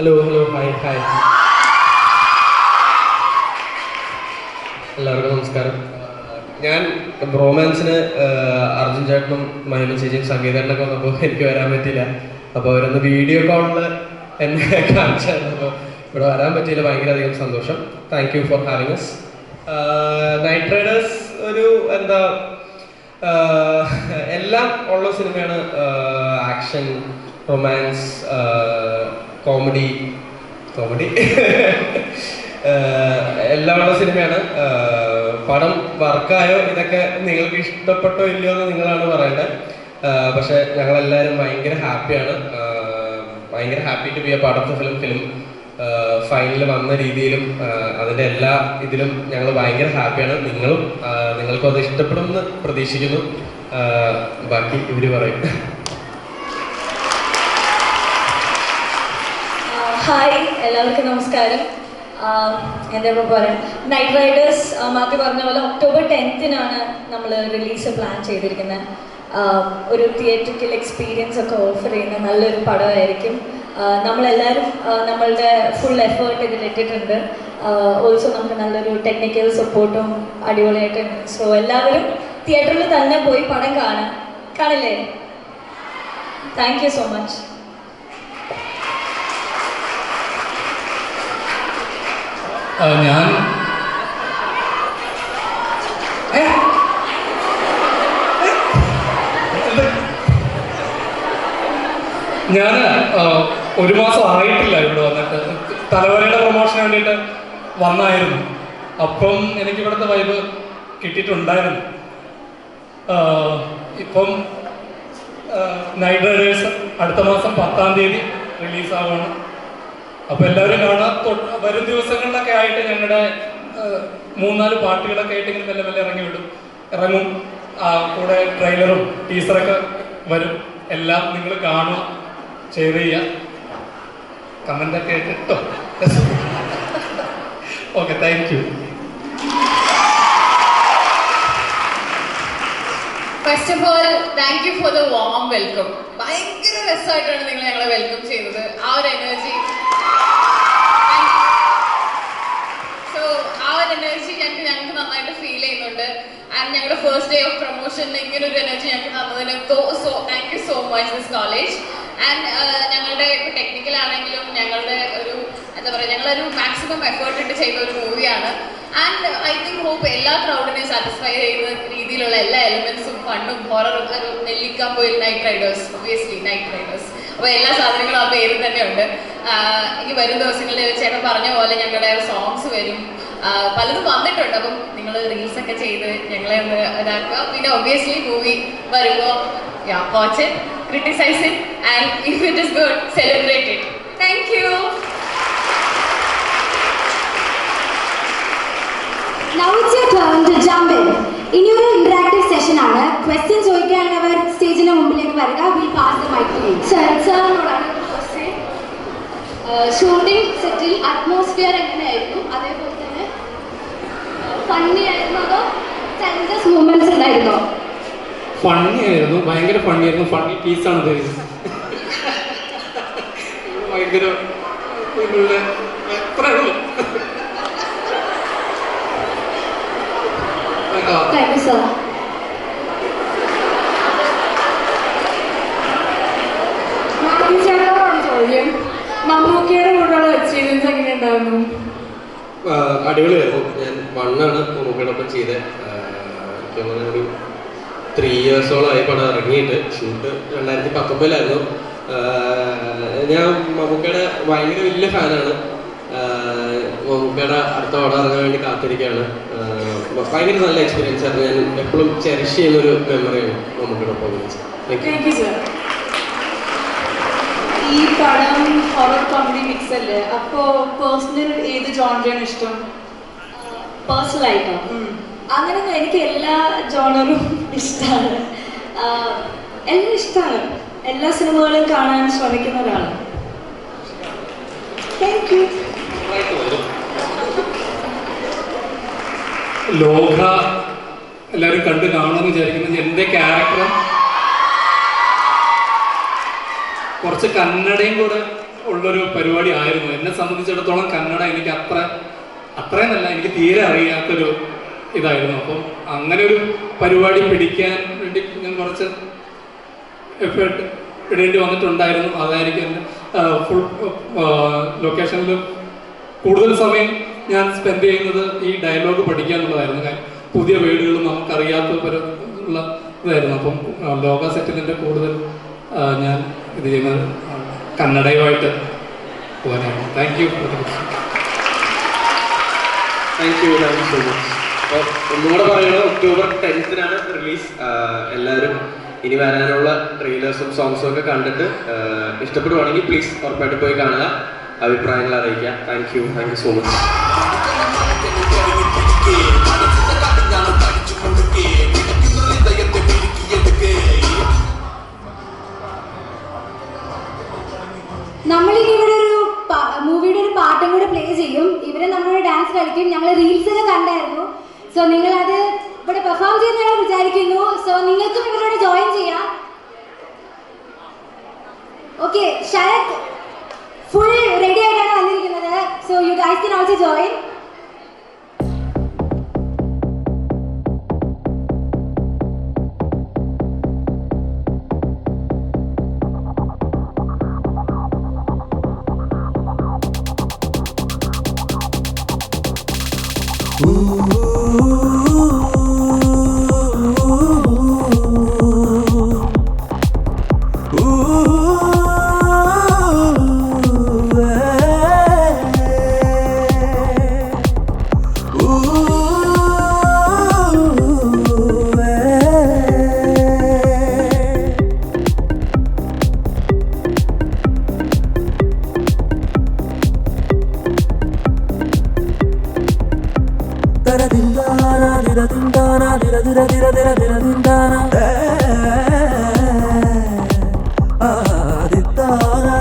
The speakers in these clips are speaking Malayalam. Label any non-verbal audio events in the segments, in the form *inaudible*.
ഹലോ ഹലോ ഹായ് ഹായ് എല്ലാവർക്കും നമസ്കാരം. ഞാൻ റോമാൻസിന് അർജുൻ ചേട്ടനും മഹിമ ചേച്ചിയും സംഗീതനൊക്കെ വന്നപ്പോൾ എനിക്ക് വരാൻ പറ്റിയില്ല. അപ്പോൾ അവരൊന്ന് വീഡിയോ കോളിൽ എന്നെ *laughs* കാണിച്ചായിരുന്നു. അപ്പോൾ ഇവിടെ വരാൻ പറ്റിയില്ല. ഭയങ്കര അധികം സന്തോഷം thank you for having us Night Riders ഒരു എന്താ എല്ലാം ഉള്ള സിനിമയാണ് ആക്ഷൻ റൊമാൻസ് കോമഡി കോമഡി എല്ലാവരുടെ സിനിമയാണ് പടം വർക്കായോ ഇതൊക്കെ നിങ്ങൾക്ക് ഇഷ്ടപ്പെട്ടോ ഇല്ലയോ എന്ന് നിങ്ങളാണ് പറയേണ്ടത് പക്ഷെ ഞങ്ങളെല്ലാവരും ഭയങ്കര ഹാപ്പിയാണ്. ഭയങ്കര happy to be a part of the film film final വന്ന രീതിയിലും അതിന്റെ എല്ലാ ഇതിലും ഞങ്ങൾ ഭയങ്കര ഹാപ്പിയാണ്. നിങ്ങളും നിങ്ങൾക്കും അത് ഇഷ്ടപ്പെടുമെന്ന് പ്രതീക്ഷിക്കുന്നു. ബാക്കി ഇവർ പറയും. *laughs* ഹായ് എല്ലാവർക്കും നമസ്കാരം. എന്താ പറയാം? നൈറ്റ് റൈഡേഴ്സ് മാത്യു പറഞ്ഞ പോലെ ഒക്ടോബർ ടെൻത്തിനാണ് നമ്മൾ റിലീസ് പ്ലാൻ ചെയ്തിരിക്കുന്നത് ഒരു തിയേറ്ററിക്കൽ എക്സ്പീരിയൻസ് ഒക്കെ ഓഫർ ചെയ്യുന്ന നല്ലൊരു പടമായിരിക്കും. നമ്മളെല്ലാവരും നമ്മളുടെ ഫുൾ എഫേർട്ട് ഇതിലിട്ടിട്ടുണ്ട് ഓൾസോ നമുക്ക് നല്ലൊരു ടെക്നിക്കൽ സപ്പോർട്ടും അടിപൊളിയായിട്ടുണ്ട് സോ എല്ലാവരും തിയേറ്ററിൽ തന്നെ പോയി പടം കാണാം. കാണില്ലേ? താങ്ക് യു സോ മച്ച് ആ, ഞാൻ? ഞാൻ ഒരു മാസം ആയിട്ടില്ല ഇവിടെ വന്നിട്ട്. തലവരയുടെ പ്രൊമോഷന് വേണ്ടിയിട്ട് വന്നായിരുന്നു. അപ്പം എനിക്ക് ഇവിടുത്തെ വൈബ് കിട്ടിയിട്ടുണ്ടായിരുന്നു ഇപ്പം നൈറ്റ് റൈഡേഴ്സ് അടുത്ത മാസം പത്താം തീയതി റിലീസ് ആവുകയാണ്. അപ്പൊ എല്ലാവരും കാണാൻ വരും ദിവസങ്ങളിലൊക്കെ ആയിട്ട് ഞങ്ങളുടെ മൂന്നാൽ പാട്ടുകളൊക്കെ ആയിട്ട് മെല്ലെ മെല്ലെ ഇറങ്ങി വിടും. ഇറങ്ങും. കൂടെ ട്രെയിലറും ടീസറൊക്കെ വരും. എല്ലാം നിങ്ങൾ കാണുക. ഷെയർ ചെയ്യുക. കമന്റ് ഒക്കെ ആയിട്ട് കേട്ടോ okay thank you first of all thank you for the warm welcome ഭയങ്കര രസമായിട്ടാണ് നിങ്ങൾ ഞങ്ങളെ വെൽക്കം ചെയ്തത് ആ ഒരു എനർജി സോ ആ ഒരു എനർജി ഞങ്ങൾക്ക് ഞങ്ങൾക്ക് നന്നായിട്ട് ഫീൽ ചെയ്യുന്നുണ്ട് ആൻഡ് ഞങ്ങളുടെ ഫസ്റ്റ് ഡേ ഓഫ് പ്രൊമോഷനിൽ ഇങ്ങനെ ഒരു എനർജി ഞങ്ങൾക്ക് തന്നതിന് so thank you so much this college and ഞങ്ങളുടെ ടെക്നിക്കൽ ആണെങ്കിലും ഞങ്ങളുടെ ഒരു എന്താ പറയുക ഞങ്ങളൊരു മാക്സിമം എഫേർട്ട് ഇട്ട് ചെയ്ത ഒരു മൂവിയാണ് ആൻഡ് ഐ തിങ്ക് ഹോപ്പ് എല്ലാ ക്രൗഡിനെയും സാറ്റിസ്ഫൈ ചെയ്യുന്ന രീതിയിലുള്ള എല്ലാ എലിമെന്റ്സും ഫണ്ടും ഹൊററും ഒരു Nellikkampoyil Night Riders obviously Night Riders അപ്പോൾ എല്ലാ സാധനങ്ങളും ആ പേരിൽ തന്നെ ഉണ്ട്. ഇനി വരും ദിവസങ്ങളിൽ ചേട്ടൻ പറഞ്ഞ പോലെ ഞങ്ങളുടെ സോങ്സ് വരും. പലതും വന്നിട്ടുണ്ട്. അപ്പം നിങ്ങൾ റീൽസ് ഒക്കെ ചെയ്ത് ഞങ്ങളെ ഒന്ന് ഇതാക്കുക. പിന്നെ ഒബിയസ്ലി മൂവി വരുമ്പോൾ watch it criticise it and if it is good celebrate it thank you Now it's your turn to jump in. ഇനിയൊരു ഇന്ററാക്റ്റീവ് സെഷൻ ആണ്. ക്വസ്റ്റ്യൻ ചോദിക്കാനുള്ളവർ സ്റ്റേജിന്റെ മുമ്പിലേക്ക് വരിക. Will pass the mic Sarath സാറിനോടാണ് question shooting സെറ്റിൽ അറ്റ്മോസ്ഫിയർ എങ്ങനെയായിരുന്നു? അതേപോലെ ഫണ്ണി ആയിരുന്നു അതോ സെൻസസ് മൂവ്മെന്റ്സ് ഉണ്ടായിരുന്നോ? ഫണ്ണി ആയിരുന്നു ഭയങ്കര ഫണ്ണി ആയിരുന്നു ഫണ്ണി പീസാണ് തരുന്നത് ഭയങ്കര താങ്ക് യു സർ ചോദ്യം. മമ്മൂക്കയുടെ കൂടെയുള്ള എക്സ്പീരിയൻസ് എങ്ങനെയുണ്ടായിരുന്നു? അടിപൊളിയായിരുന്നു. ഞാൻ വണ്ണാണ് മമ്മൂക്കയോടൊപ്പം ചെയ്ത. എനിക്ക് തോന്നുന്നു ഒരു ത്രീ ഇയേഴ്സോളമായി പടം ഇറങ്ങിയിട്ട്. ഷൂട്ട് രണ്ടായിരത്തി പത്തൊമ്പതിലായിരുന്നു ഞാൻ മമ്മൂക്കയുടെ ഭയങ്കര വലിയ ഫാനാണ്. മമ്മൂക്കയുടെ അടുത്ത പടം ഇറങ്ങാൻ വേണ്ടി കാത്തിരിക്കുകയാണ്. ഭയങ്കര നല്ല എക്സ്പീരിയൻസ് ആയിരുന്നു. ഞാൻ എപ്പോഴും ചെറിഷ് ചെയ്യുന്നൊരു മെമ്മറിയാണ് മമ്മൂക്കയുടെ ഒപ്പം ഈ പടം ഹൊറർ കോമഡി മിക്സ് അല്ലേ? അപ്പോ പേഴ്സണൽ ഏത് ജോൺറിയാണ് ഇഷ്ടം? പേഴ്സണലായിട്ടോ? അങ്ങനെ എനിക്ക് എല്ലാ ജോണറും *laughs* ഇഷ്ടമാണ് എല്ലാം ഇഷ്ടമാണ് എല്ലാ സിനിമകളും കാണാൻ ശ്രമിക്കുന്ന ഒരാളാണ്. താങ്ക് യു ലോക എല്ലാവരും കണ്ട് കാണുമെന്ന് വിചാരിക്കുന്നത് എന്റെ ക്യാരക്ടർ കുറച്ച് കന്നഡയും കൂടെ ഉള്ള ഉള്ളൊരു പരിപാടി ആയിരുന്നു. എന്നെ സംബന്ധിച്ചിടത്തോളം കന്നഡ എനിക്ക് അത്ര അത്രയെന്നല്ല എനിക്ക് തീരെ അറിയാത്തൊരു ഇതായിരുന്നു. അപ്പം അങ്ങനെ ഒരു പരിപാടി പിടിക്കാൻ വേണ്ടി ഞാൻ കുറച്ച് എഫേർട്ട് ഇടേണ്ടി വന്നിട്ടുണ്ടായിരുന്നു. അതായിരിക്കും ഫുൾ ലൊക്കേഷനിൽ കൂടുതൽ സമയം ഞാൻ സ്പെൻഡ് ചെയ്യുന്നത് ഈ ഡയലോഗ് പഠിക്കുക എന്നുള്ളതായിരുന്നു. കാര്യം പുതിയ വീടുകളും നമുക്കറിയാത്ത ഉള്ള ഇതായിരുന്നു. അപ്പം ലോക സെറ്റിലിന്റെ കൂടുതൽ ഞാൻ ഇത് ചെയ്യുന്നത് കന്നഡയുമായിട്ട് പോകാനായിരുന്നു thank you thank you thank you so much ഒന്നുകൂടെ പറയുന്നത് ഒക്ടോബർ ടെൻത്തിനാണ് റിലീസ്. എല്ലാവരും ഇനി വരാനുള്ള ട്രെയിലേഴ്സും സോങ്സും ഒക്കെ കണ്ടിട്ട് ഇഷ്ടപ്പെടുവാണെങ്കിൽ പ്ലീസ് ഉറപ്പായിട്ട് പോയി കാണുക. അഭിപ്രായങ്ങൾ അറിയിക്കുക. Thank you thank you so much നമ്മളിനി ഇവിടെ ഒരു മൂവിയുടെ ഒരു പാട്ടും കൂടെ പ്ലേ ചെയ്യും. ഇവരെ നമ്മളോട് ഡാൻസ് കളിക്കും. ഞങ്ങൾ റീൽസിൽ കണ്ടായിരുന്നു. സോ നിങ്ങൾ അത് ഇവിടെ പെർഫോം ചെയ്യുന്ന വിചാരിക്കുന്നു. സോ നിങ്ങൾക്കും ഇവരോട് ജോയിൻ ചെയ്യാം. ഓക്കെ ശരത് ഫുൾ റെഡി ആയിട്ടാണ് വന്നിരിക്കുന്നത്. So you guys can also join Ooh. దిర దిర దిర దిర దిందానా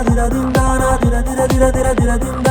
దిర దిందానా దిర దిర దిర దిర దిందానా